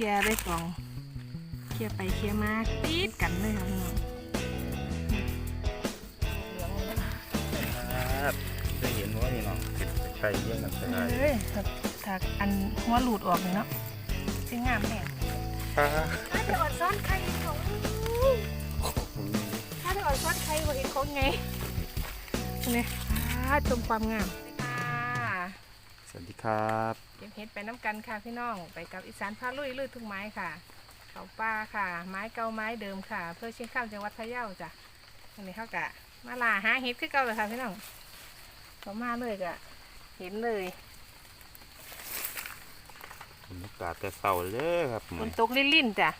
ลียร์ได้กล่องเคลียร์ไปเคลียร์มาติดกันเลยค่ะพี่น้องเหลืองเลยนะครับจะเห็นว่านี่น้องไข่เยี่ยงกันใช่เอ้ยถ้าถ้าอันหัวหลุดออกนี่เนาะจะงามแน่ครับถ้าจะอ่อนซ้อนใครของถ้าจะอ่อนซ้อนใครหัวเห็นของไงนี่อ่าชมความงามค่ะสวัสดีครับเก็ บเห็ดไปน้ำกันค่ะพี่น้อง ไปกับอีสานพาลุยลุยทุกไม้ค่ะ เขาป่าค่ะ ไม้เก่าไม้เดิมค่ะ เพื่อเชียงข้ามจังหวัดพะเยาจ้ะอันนี้เขากะมาล่าหาเห็ดคือเก่าเลยค่ะพี่น้องเขามาเลยกะเห็นเลยบรรยากาศแต่เศร้าเลยครับฝนตกลิ่นๆจ้ะ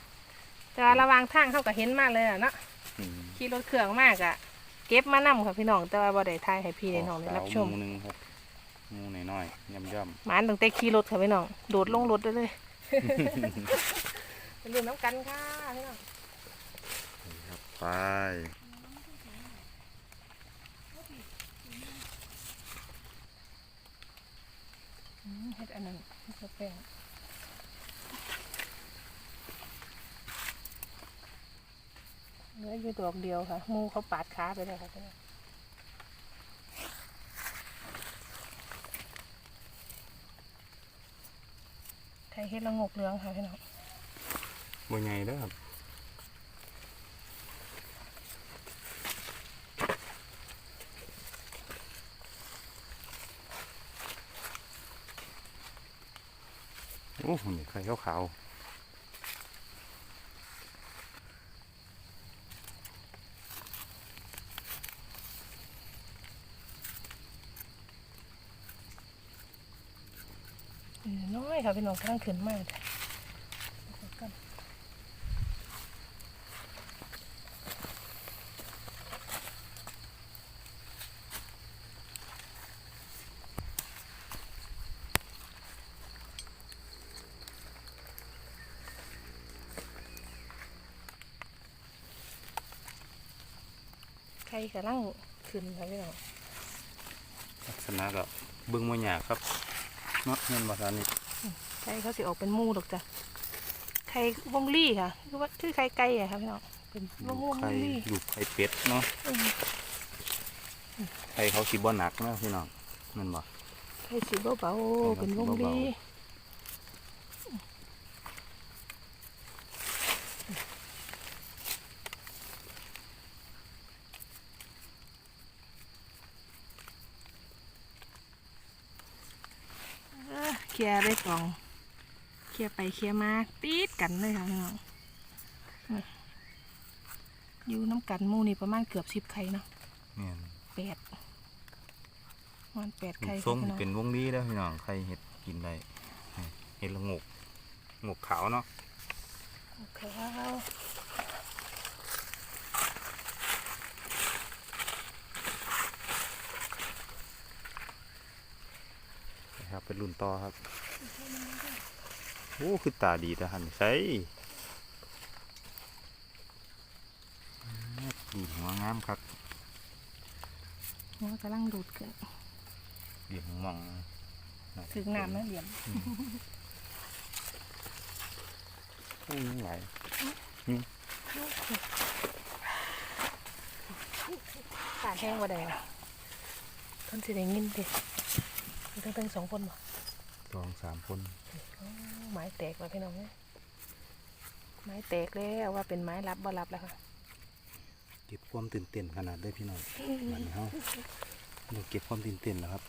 แต่ว่าระหวางทางเขาก็เห็นมากเลยอะเนาะอืมขี่รถเครื่องมากอะเก็บมานํค่ะพี่น้องแต่ว่าบ่ได้ทายให้พี่ได้น้องได้รับชมหมูหนึงครับ หมูน้อยๆย่ำย่หมานตั้งแต่ขี่รถค่ะพี่น้อง โดดลงรถได้เลยไปเรียนน้ำกันค่ะพี่น้องำครับไปอืมเฮ็ดอันนั้นเฮ็ดกาแฟเหลืออยู่ดอกเดียวค่ะหมูเขาปาดขาไปเลยค่ะพี่น้อง ไทยเฮ็ดละงกเหลืองค่ะพี่น้องบัวใหญ่เด้อครับโอ้โหนี่ไข่ขาวเออน้อย ค่ะพี่น้องกำลังขึ้นมากจ้ะใครกำลังขึ้นค่ะพี่น้องลักษณะก็เบิ้งบัวหยาครับเนาะเงินภาษานี่ ใครเขาสิออกเป็นหมูดอกจ้ะไข่วงลี่ค่ะคือว่าคือไข่ไก่อะค่ะพี่น้องเป็นวงวงไข่ลี่ลูกไข่เป็ดเนาะอืมไข่เขาสีบ่หนักเนาะพี่น้องแมันบ่ไข่สีเบาไข่ๆเป็นวงเบาลี่เอ้อเคลียร์ได้กล่องเค ลียร์ไปเคลียร์มาติดกันเลยค่ะพี่น้องนี่อยู่น้ำกันหมูนี่ประมาณเกือบสิบไข่เนาะเนี่ยแปดประมันแปดลูไข่กค่ะส้มพี่น้องเป็นวงดีแล้วพี่น้องไข่เห็ดกินได้นี่เห็ดละงกงกขาวเนาะข้าวนะครับเป็นรุ่นต่อครับ โอ้คือตาดีแต่หันใส่ดีหัวงามครับหัวกำลังดูดขึ้นเหลี่ยมมองถึงน้ำนะเหลี่ยมโอ้ยยังไหลตาแห้งกว่าใดอะท่านสิได้ยินดิมีทั้งทั้งสองคนบ่สองสามคน ไม้แตกแล้วพี่น้องเนี่ยไม้แตกแล้วว่าเป็นไม้รับบ่รับแล้วค่ะ เก็บความตื่นเต้นขนาดได้พี่น้องมันเฮาเราเก็บความตื่นเต้นแล้วครับ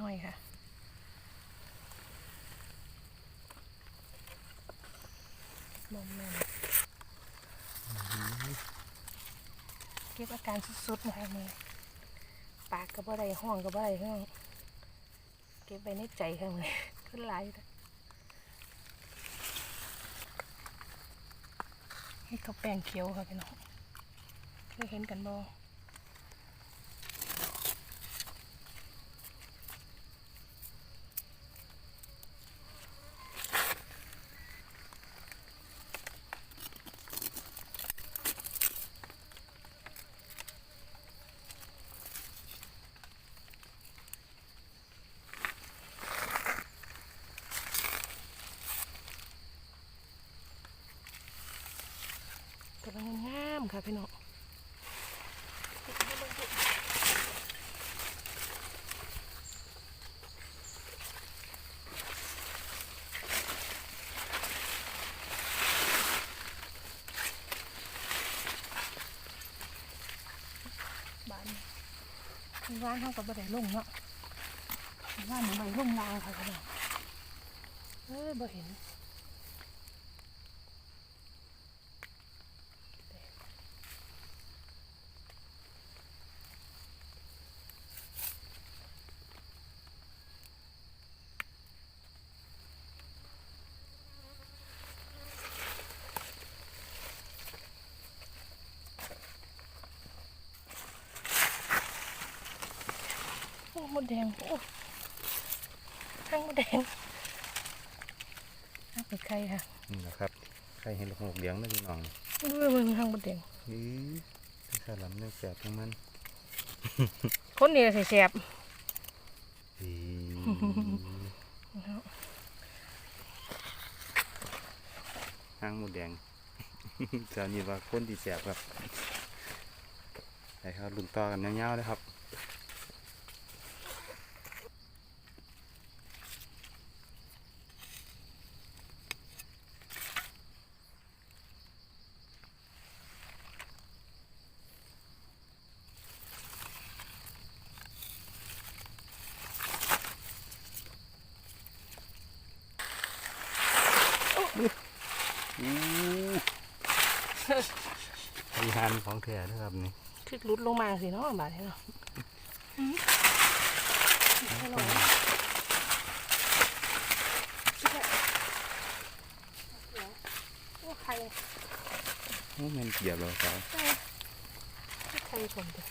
น้อยๆค่ะมอมแมมเก็บอาการสุดๆนะคะมือปากก็บ่ได้ห้องก็บ่ได้ห้องเก็บไปในใจค่ะมือขึ้นหลายอยู่เด้อให้เขาแป้งเขียวค่ะพี่น้องเคยเห็นกันบ่ ค่ะพี่น้องบ้านนี้ร้านเขาก็บ่ได้ลงเนาะร้านหนูไม่ลงลางค่ะพี่น้องเอ้ยบ่เห็น มดแดงโอ้ข้างมดแดงข้างเป็นใครค่ะนี่แหละครับใครเห็นลูกหกเลี้ยงนะพี่น้องดูมึงข้างมดแดงนี่ถ้าลำเนื้อแสบของมันคนนี้ใส่แสบอีห้างหมูแดงเจ้านี่ว่าคนที่แสบครับไปครับลุนต่อกันยาวๆเลยครับ อู้พยานของแท้นะครับนี่คือรุดลงมาสิเนาะบาดนี้เนาะอืมให้ลงมาโอ้ใครโอ้แมันเหยียบเราครับใครผมเด้อ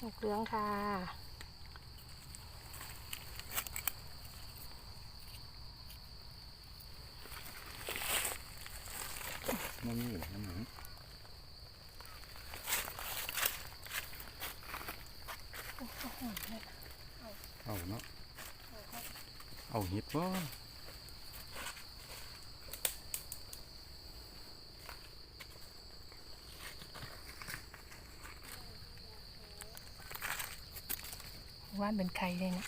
หกเหลืองค่ะ มันมีอยู่นะหนูเอาเนาะ เอาเห็ดบ่ว่านเป็นใครเลยเนี่ย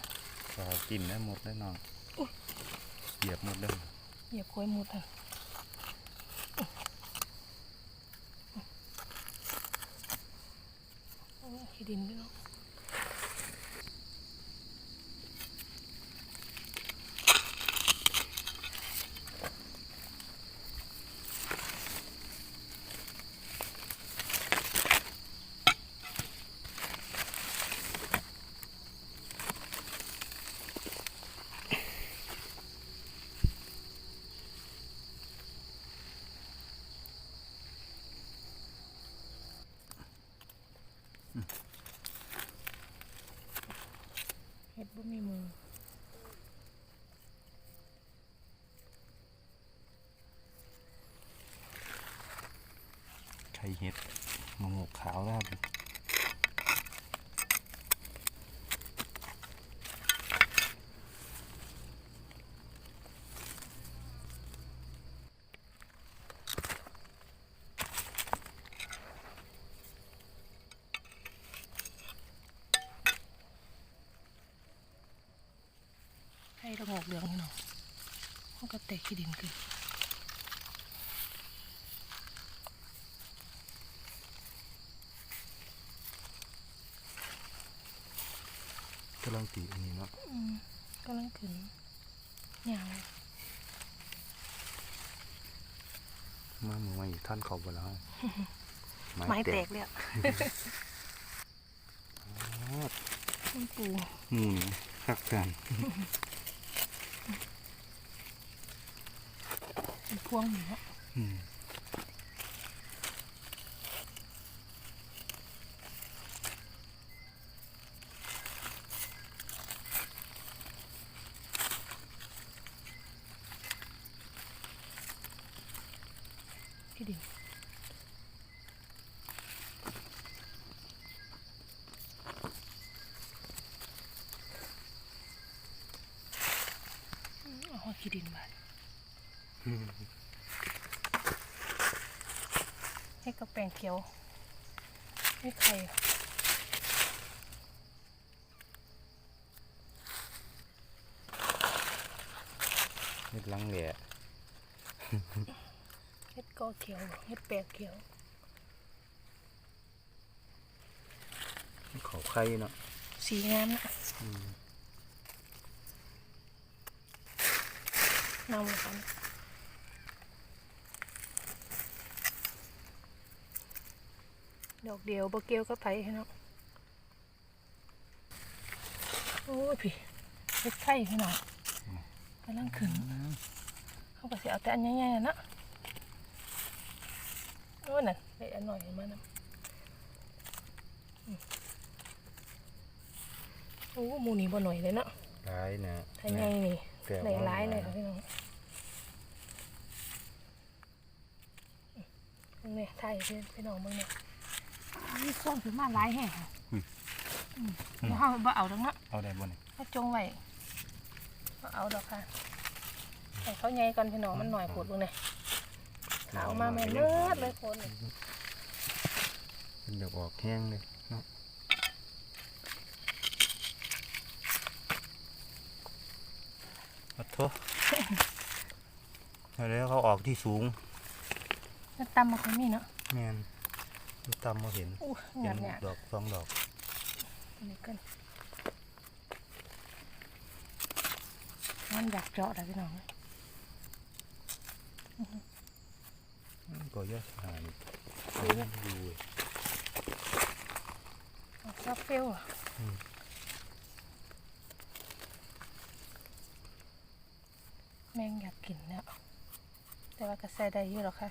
กินได้หมดได้นองเหยียบหมดเลยเหยียบโค้ยหมดอะ โอ้ขี้็มีมือ ไข่เห็ดมะงกขาวแล้วครับ ให้ระงอกเหลืองนี่เนาะมัน ก็แตกขี้ดินขึ้นกำลังตีอันนี้เนาะอืมกำลังขึ้นยาวมามือมาอีกท่านเขาไปแล้วไม้แตกเลยอะอ๋อมันปูหมูนี่คักกัน เป็นพวงอยู่เนาะอืมขี้ดินอืมเอาหัวขี้ดินมา ให้กับแป้ งเขียวให้ไข่เฮ็ดลังแหล่เฮ็ดกอเขียวเฮ็ดแป้งเขียวเขาไข่เนาะสีงามนะ อืม เน่าเลยค่ะ ดอกเดียวบ่เกี่ยวกับไผให้เนาะโอ้ยพี่เฮ็ดไข่พี่น้องกำลังขึ้นเขาก็สิเอาแต่อันใหญ่ๆน่ะนะโอ้นั่นได้อันหน่อยมานะอืมโอ้หมูนี่บ่หน่อยเลยเนาะหลายนะถ้าใหญ่นี่แต่ได้ว่าหลายเลยค่ะพี่น้องอืมนี่ถ่ายพี่พี่น้องเบิ่งเนี่ย นี่ส่งถึงมาหลายแห่งค่ะอืมเดี๋ยวเฮาบ่เอาดอกเนาะเอาได้บ่นี่เขาจงไว้บ่เอาดอกค่ะให้เขาใหญ่ก่อนพี่น้องมันหน่อยปวดเบิ่งเนี่ยขาวมาแม่เลือดเลยคนเป็นดอกออกแห้งเลยเนาะขอโทษเอาแล้วเขาออกที่สูงจะตำมาคนนี้เนาะแม่นมัน ตำมาเห็นอู้หเห็ยานดหยาดดอกสองดอกนี่กันมันอยากเจาะแต่พี่น้องก็ยอดหายดูเว้ยชอบเฟี้ยวอะอืมแม่งอยากกินเนี่ยแต่ว่าก็ใส่ได้อยู่หรอกค่ะ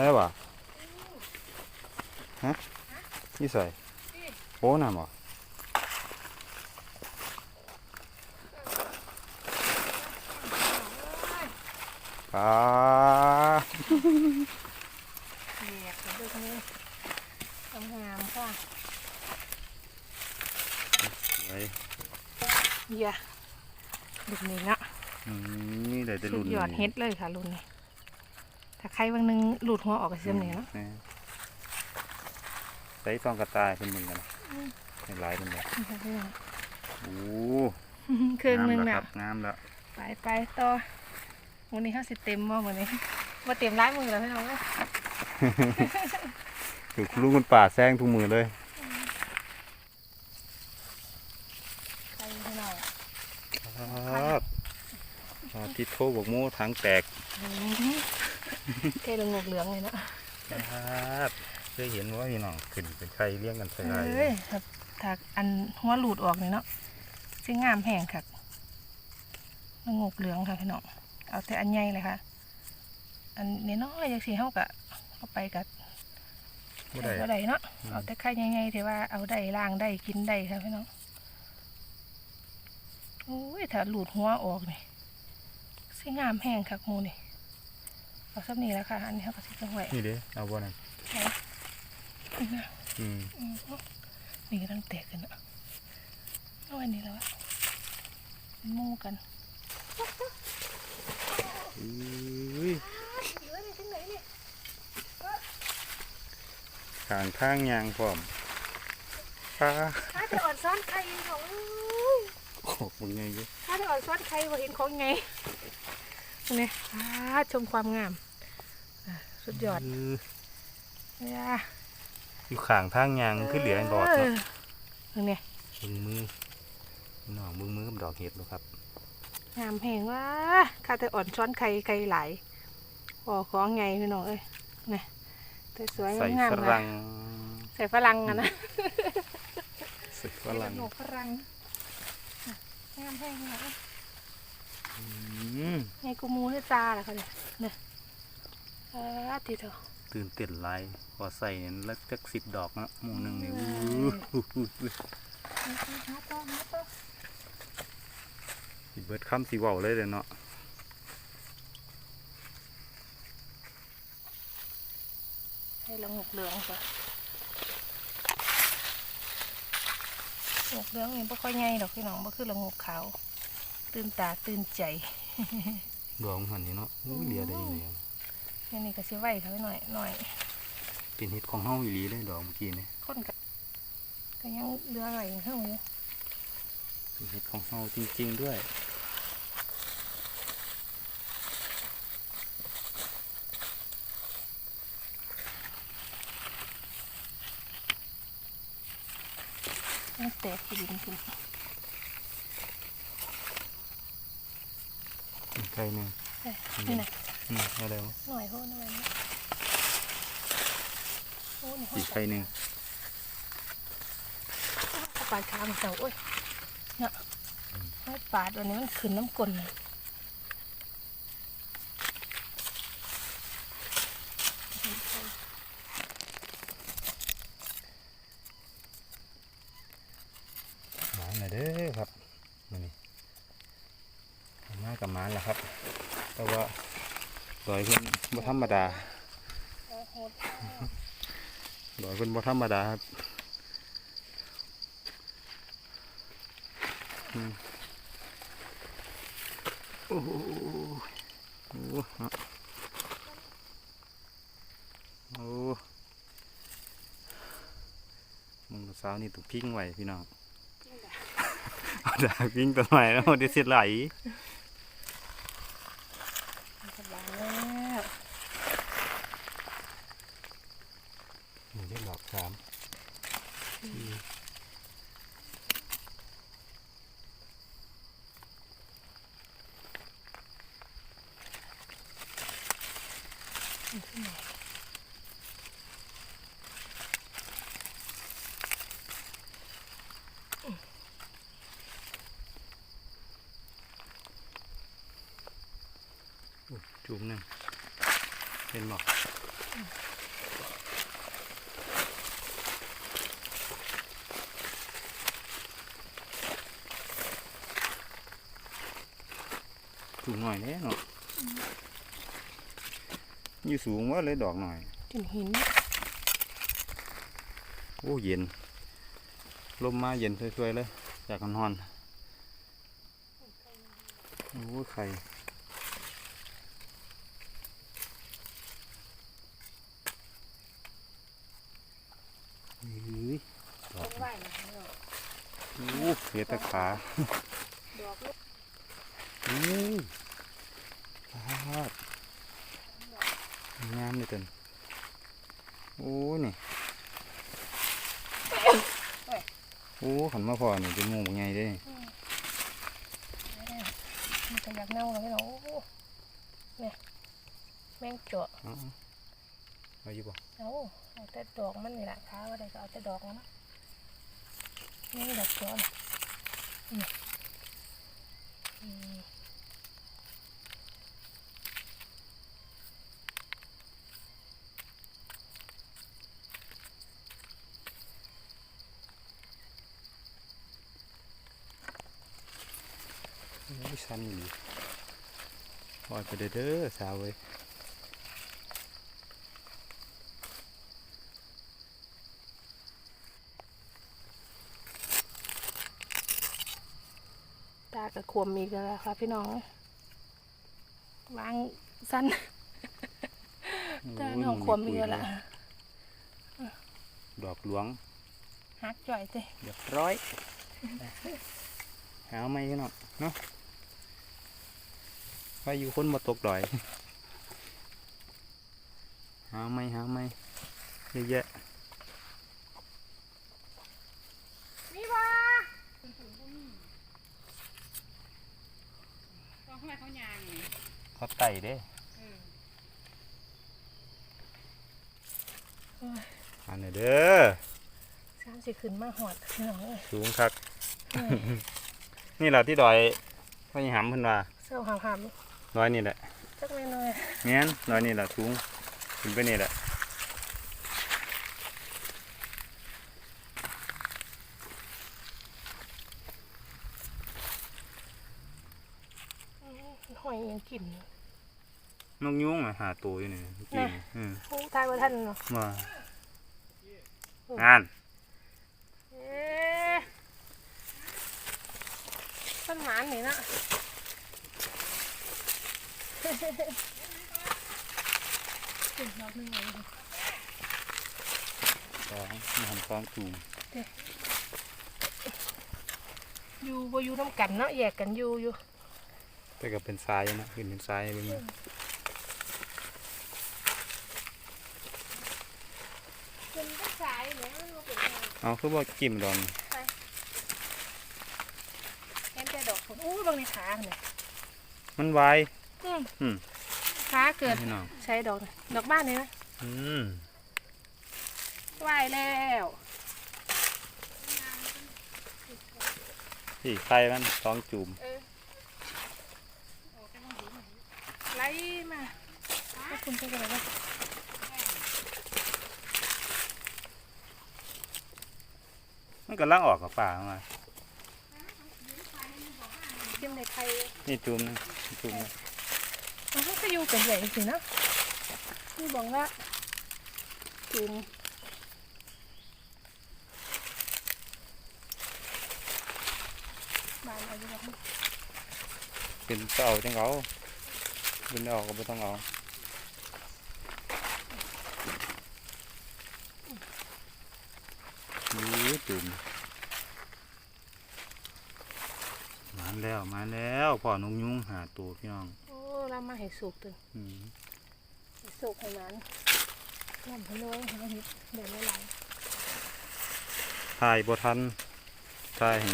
ใช่ป่ะฮะนี่ใส่โอ้น้ำบ่ปลาเรียกดูตรงนี้งามๆค่ะสวยเยี่ยลูกนี้เนาะอืมนี่ได้แต่สุรุ่ดนยอดเฮ็ดเลยค่ะรุ่นนี้ ถ้าใครบางนึงหลุดหัวออกก็เสียมนี้เนาะอืมใส่ฟองกระต่ายเป็นมึงกันนะให้หลายเป็นแบบนี่ค่ะพี่น้องโอ้เครื่องหนึงงามแล้วน่ะครับงามแล้วไปไปต่อวันนี้เขาสิเต็มบ่วันนี้ว่าเต็มร้ายมือแล้วพี่น้องเอ้ยถูกลูกคุณป่าแซงทุกมือเลยไปพี่น้องครับอาทิตย์โทบอกโม่ทั้งแตกอืม เทลงหมวกเหลืองเลยเนาะครับเคยเห็นว่าพี่น้องขึ้นเป็นไข่เลี้ยงกันใส่ไรเอ้ยถ้าถ้าอันหัวหลุดออกเลยเนาะสิงามแห้งค่ะมันงกเหลืองค่ะพี่น้อง เอาแต่อันใหญ่เลยค่ะ อันนี้น้อยอย่างสีเฮากะเอาไปกับไม่ได้เอาได้เนาะอืมเอาแต่ไข่ใหญ่ๆที่ว่าเอาได้ล่างได้กินได้ค่ะพี่น้องโอ้ยถ้าหลุดหัวออกนี่สิงามแห้งค่ะหมูนี่ เอาสักนี้แล้วค่ะ อันนี้เขาก็สิจังไว้นี่เด้เอาบ่นั่นนี่นะอืมอืมนี่ก็ต้องแตกกันอะเอาอันนี้แล้วอะเป็นหมู่กันอุ้ยเหลือนี่ที่ไหนเนี่ยขางข้างยางพร้อมปลาข้าจะอ่อนซ้อนไข่ของโอ้มึงไงอยู่ข้าจะอ่อนซ้อนไข่ว่าเห็นของไงนี่ข้าชมความงามอะ สุดยอดเเนี่ยอยู่ข้างทางยางคือเหลือดอดเนาะเออเนี่ยมึงมือพี่น้องมึงมือกับดอกเห็ดเนาะครับงามแหงว่าข้าจะอ่อนซ้อนไข่ไข่ไหลายโอ้ของไงพี่น้องเอ้ยนี่แต่สวยใส่งามฝๆนะรั่งใส่ฝรั่งอะนะใส่ฝรั่งหนูฝรั่งอะงามแห้งนะอืมไงกูมูนี่ตาล่ะเขาเนี่ย เนี่ยเออติเถอะตื่นเต้นหลายพอใส่เนี่ยแล้วจักสิบดอกเนาะหมู่หนึ่งนี่อือู้มหูหูหูหาต่อหาต่อสิเบิดคำสิเว้าเลยเลยเนาะให้ละงกเหลืองก่อนหกเหลืองนี่บ่ค่อยใหญ่ดอกพี่น้องบ่คือละงกขาวตื่นตาตื่นใจดอกมันหันนี่เนาะอุ้ยเหลียได้ยังไงอะอั นนี้ก็สิไว้ค่ะพี่หน่อยหน่อยเป็นเห็ดของเฮาอีหลีเลยดอกเมื่อกี้นี่คนก็ก็ยังเหลืออะไรเฮาอยู่เป็นเห็ดของเฮาจริง ๆด้วยยังแตกอยู่ดินคุณไข่หนึ่งเอ้ยนี่นะ อืมอะไรวะหน่อยโหดหน่อยนะโอ้นี่โหอีกไข่หนึ่งเอาปาดขามเสาโอ้ยเนาะให้ปาดวันนี้มันขึ้นน้ำกลนน่ะหมานเลยเด้อครับมานี่มากับหมานแล้วครับ แต่ว่าดอย เพิ่นบ่ธรรมดาอาโหดอยเพิ่นบ่ธรรมดาครับโอ้โหโอ้โหมึงสาวนี่ถูกพิ้งไว้พี่น้องเอาดาพิ้งตัวใหม่แล้วเดี๋ยวเสียไหล สบายแล้ว นี่ได้ดอกสามสี่ จุ่มหนึ่งเป็นหมอก หน่อยแน่เนาะอยู่สูงว่าเลยดอกหน่อยจนหินโอ้เย็น ลมมาเย็นสวยๆเลยจากกันฮอนโอ้ไข่เฮ้ยดอกไหวนะพี่น้องโอ้เสียตะขาดอกลูก โอ้ยพาด งามเลยเต็นโอ้ยนี่โอ้ขันมาพอนี่เป็นหมูไงเด้มันจะอยากเน่าแล้วพี่น้องโอ้โหเนี่ยแมงเจาะเอาๆเอาอยู่บ่เอาเอาแต่ดอกมันนี่แหละค้าว่าได้ก็เอาแต่ดอกมันนะนี่ดอกเจาะน่ โอ้ยชันอยู่พอจะเด้อเด้อสาวเว้ยตากระขวมอีกแล้วล่ะค่ะพี่น้องวางสั้นตาโอ้ยน้องขวมอีกแล้วล่ะดอกหลวงหักจ่อยเต้เรียบร้อยหาไม่เนาะเนาะ ไปอยู่คนมาตกดอยหาไม่หาไม่เยอะแยะนี่ว่าต้องทำไมเขายางนี่เขาไต่เด้เอออันนี้เด้อสามสิขึ้นมาหอดพี่น้องเอ้ยสูงคัก นี่แหละที่ดอยพ่อยี่หำเพิ่นว่าเศร้าหามหาม ดอยนี่แหละจักแม่น้อยแม่นดอยนี่แหละสูงขึ้นไปนี่แหละหอยยังกินนกยุงอะหาตัวอยู่นี่เมื่อกี้นี่อืมโอ้ตายว่าท่านเนาะว่างานเอ๊ะหมานนี่เนาะ อีกรอบหนึงเลย สองมีหันสองจูงอยู่บ่อยู่น้ำกันเนาะแยกกันอยู่อยู่แต่ก็เป็นทรายนะขึ้นเป็นทรายเป็นเป็นผู้ชายเนี่ยมันบ่เป็นไงเอาคือว่าจิ้มดอนเห็นแต่ดอกผมอู้บางในขาเนี่ยมันไว อืมอืมขาเกิด พี่น้องใช้ดอกน่ะดอกบ้านนี่นะอืมไหวแล้วที่ไข่มันสองจูมเออไล่มาให้คุณไปกันเลยนะมันก็ล่างออกกับป่ามาเจิ้มในไทยนี่จูมหนึงจูมหนึง มันก็อยู่กันใหญ่สิเนาะนี่บอกว่าจุนบานเอาอยู่บ่เป็นก็เอาจังเอาเป็นเอาก็ไม่ต้องเอานี่จูมมาแล้วมาแล้วพ่อนงยุงหาตัวพี่น้องโอ้เรา มาให้สุกตึงอืมให้สุกให้มันนั่นให้น้อยให้เห็ดเดี๋ยวไม่ไหลถ่ายบ่ทันถ่ายให้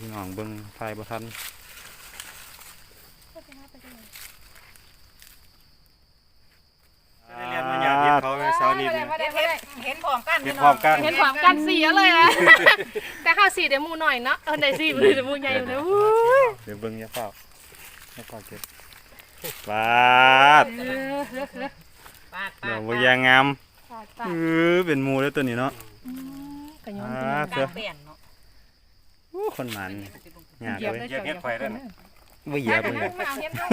พี่น้องเบิ่งถ่ายบ่ทันก็ไปหาไปกันเลยเรียนมาอยากเห็นเขาไปเสาร์นี้เห็นเห็นเห็นพร้อมกันเห็นพร้อมกัน เห็นความกันสีเลยนะแต่ข้าวสีเดี๋ยวหมูหน่อยเนาะเออได้สีเดี๋ยวหมูใหญ่อยู่เลยอู้ยเดี๋ยวเบิ่งอยาเฝ้าอยาเฝ้าเก็บ ปาดเออเออเออปาดดปาอดกบักยางงามปาดปาเอดอเป็นหมูแล้วตัวนี้เนาะ อืมกระยอนอ่าเป็นกลางเปลี่ยนเนาะอู้คนหมันยากเหยียบเลเลยยเหยียบเฮ็ดไฟได้น่ะบ่เหยียบเอาเลย เอาเฮ็ดเฮา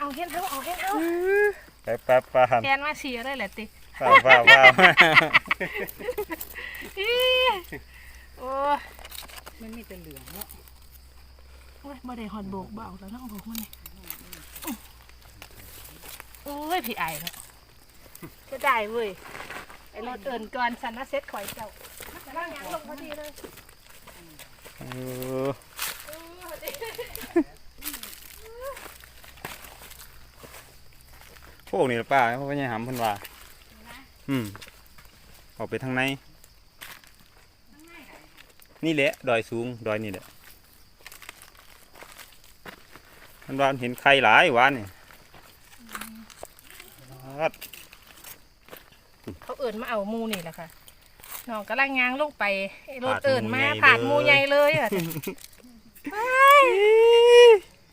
เอาเฮ็ดเฮาเอาเฮ็ดเฮาไปปะปะหันแกนมาเสียเลยแหละติป้าป้าป้าอีโอ้ยมันมีแต่เหลืองเนาะ โอ้ยบ่ได้ฮอดโบกเบเอาแล้วเนาะโบกมันนี่โอ้ยพี่ไอเนาะก็ได้เว้ยไอ้รถเอิ้นก่อนสันนะเซ็ตข่อยเจ้าล่างยางลงพอดีเลยเออพวกนี้ล่ะป้าเพราะว่ายังหำเพิ่นว่าอืมออกไปทางในนี่แหละดอยสูงดอยนี่แหละ มันว่าเห็นไข่หลายหวานนี่ปัดเขาเอิ้นมาเอาหมูนี่แหละค่ะน้องกำลังยางลงไปไอ้รถเอิ้นมาผ่านหมูใหญ่เลยอะ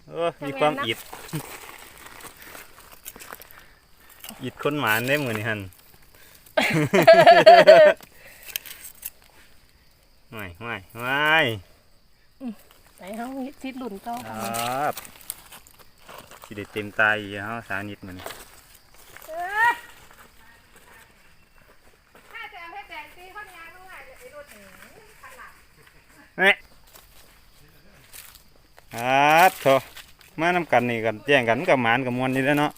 เออมีความอิด อิดคนหมานได้เหมือนนี่ฮันไม่ไม่ไม่ไปเฮาทิดหลุนต่อคกัรนับ สิได้เต็มตายอีกเฮาสานิดมันถ้าจะเอาให้แดงตีข้อนยางลงมาไอ้รถนี่ขนาดเนี่ยครับโถมานำกันนี่กันแย่งกันกับหมานกับมวลนี่แหล้วเนาะ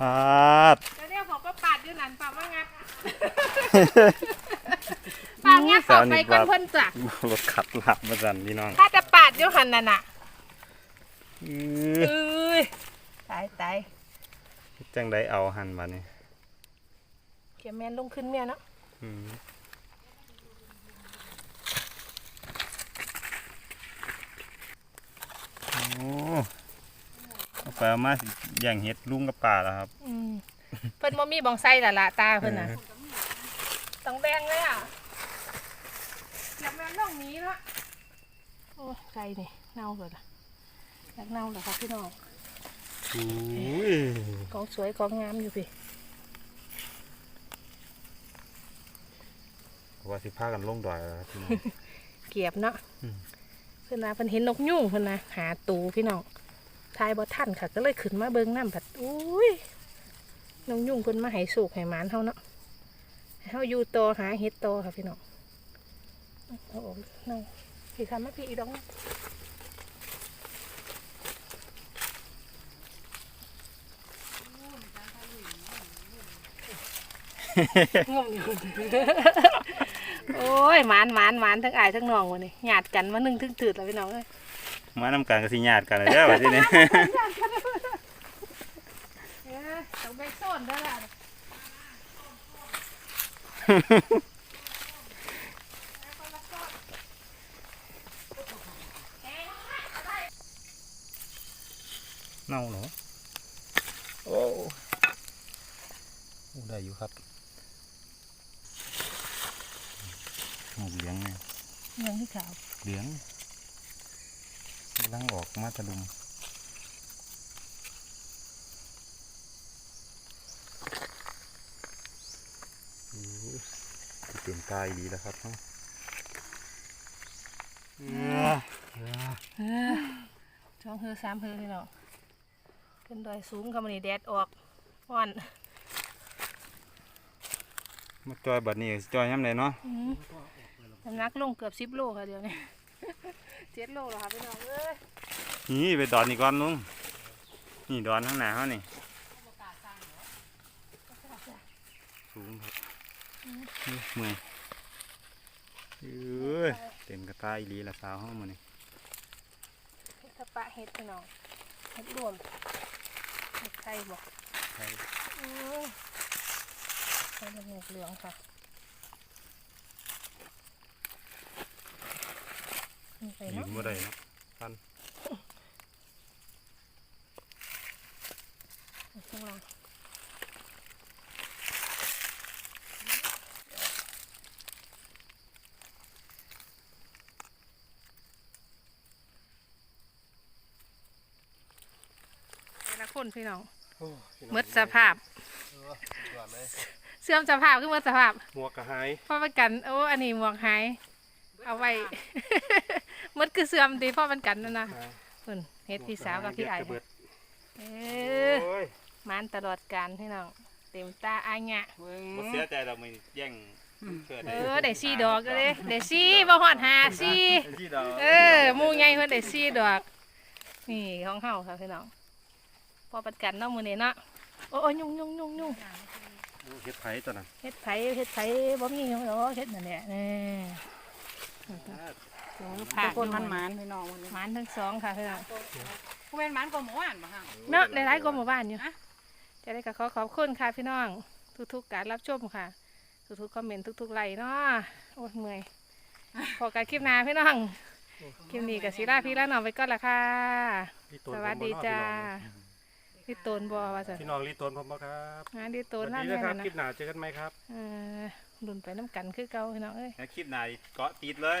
ครับแล้วเนี่ยผมก็ปาดอยู่นั่นปาดว่างัดปาดงัดต่อไปก่อนเพิ่นจักรถขัดหลับมาสั่นพี่น้องถ้าจะปาดอยู่หันนั่นน่ะ อื้เออ้ยตายตายจังได้เอาหันมานี่เขียแมนลงขึ้นเมียเนาะอืมโอ้เอาไปเอามาสิแย่งเห็ดลุงกับป่าแล้วครับอืมเพิ่นบ่มีบองไส้ละละตาเพิ่นน่ะต้องแบ่งเลยอะอย่าแมนลงหนี้เนาะโอ้ยไก่นี่เน่าเลยล่ะ อยากเน่าเหรอครับพี่น้องโอ้ยกองสวยกองงามอยู่พี่ว่าสิพากันลงดอยแล้วครับพี่น้องเกียบเนาะอืมเพิ่นว่าเพิ่นเห็นนกยุ่งเพิ่นนะหาตูพี่น้องทายบ่ทันค่ะ ก็เลยขึ้นมาเบิ่งน้ำผัดอุ้ยนกยุ่งเพิ่นมาให้สูกให้หมานเฮาเนาะให้เฮาอยู่ต่อหาเฮ็ดต่อค่ะพี่น้องโอ้โหนั่งพี่ทำมาพี่อีดอง งงอยู่โอ้ยหมานหมานหมานทั้งอายทั้งน้องวันนี้หยาดกันมานึ่งถึงถืดแล้วพี่น้องเอ้ยมานำกันก็สิญาติกันเลยเด้อว่าสิเนี่ยเอ้ยต้องไปซ่อนได้ละเน่าเหรอโอ้โอ้ได้อยู่ครับ หมูเหลืองเนี่ยยังที่ขาวเหลืองกำลังออกมาตะลุมโอ้ยเต็มกายดีแล้วครับเนาะสองเฮือสามเฮือพี่น้องขึ้นดอยสูงกับมันนี่แดดออกอ่อนมาจอยบัดนี้จอยย้ำเลยเนาะอืม น้ำหนักลงเกือบสิบโลค่ะเดี๋ยวนี้เจ็ดโลแล้วค่ะพี่น้องเอ้ยนี่ไปดอนนี่ก่อนลุงนี่ดอนข้างหน้าเขานี่สูงครับนี่เมื่อยเอ้ยเต็มกระตายอีหลีละสาวห้องมันนี่เฮ็ดกระปะเห็ดพี่น้องเห็ดรวมเห็ดไข่บอกใช่อือใส่เป็นเหลืองค่ะ ไปยืเนาะนบ่ได้เนาะปันข้างล่างแต่ละคนพี่น้องหมดสภาพเสื่อมสภาพคือหมดสภาพ หมวกกระหายพ่อประกัน โอ้ อันนี้หมวกหาย เอาไว้ห มดคือเสื่อมดีพ่อประกันนั่นนะคุณเฮ็ดพี่สาวกับพี่ไอ้ายเบิดเอโอ้อยมันตลอดการพี่น้องเต็มตาอายะบ่เสียใจดอกมันแย่งเชิดเออได้สี่ดอกเลยได้สี่บ่ฮอดหาสี่ที่ดอกเออหมู่ใหญ่เพิ่นได้สี่ดอก นี่ของเฮาค่ะพี่น้องพ่อประกันเนาะมื้อนี้เนาะโอ้โอ้ยุ่งยุ่งยุ่งยุ่งเฮ็ดไผ่ตัวนั้นเฮ็ดไผเฮ็ดไผบ่มีหยังดอกเฮ็ดนั่นแหละนี่ โอ้ผ่าคนมันหมานพี่น้องวันนี้หมานทั้งสองค่ะพี่น้องผู้เป็นหมานก็หมู่บ้านบ่ฮะเนาะหลายๆกว่าหมู่บ้านอยู่อะจะได้ก็ขอขอบคุณค่ะพี่น้อง ทุกๆการรับชมค่ะ ทุกๆคอมเมนต์ทุกๆไลค์เนาะโอ้ยเมื่อยพอการคลิปหน้าพี่น้องคลิปนี้กับศิลาพี่ละน้องไปก่อนละค่ะลีโตนสวัสดีจ้าพี่โตนบัวว่าจะพี่น้องลีโตนผมบ่ครับงานดีโตสนวัสนั่นดีแน่นะครับนะคลิปหน้าเจอกันไหมครับเออดุนไปน้ำกันคือเก่าพี่น้องเอ้ยคลิปหน้าเกาะติดเลย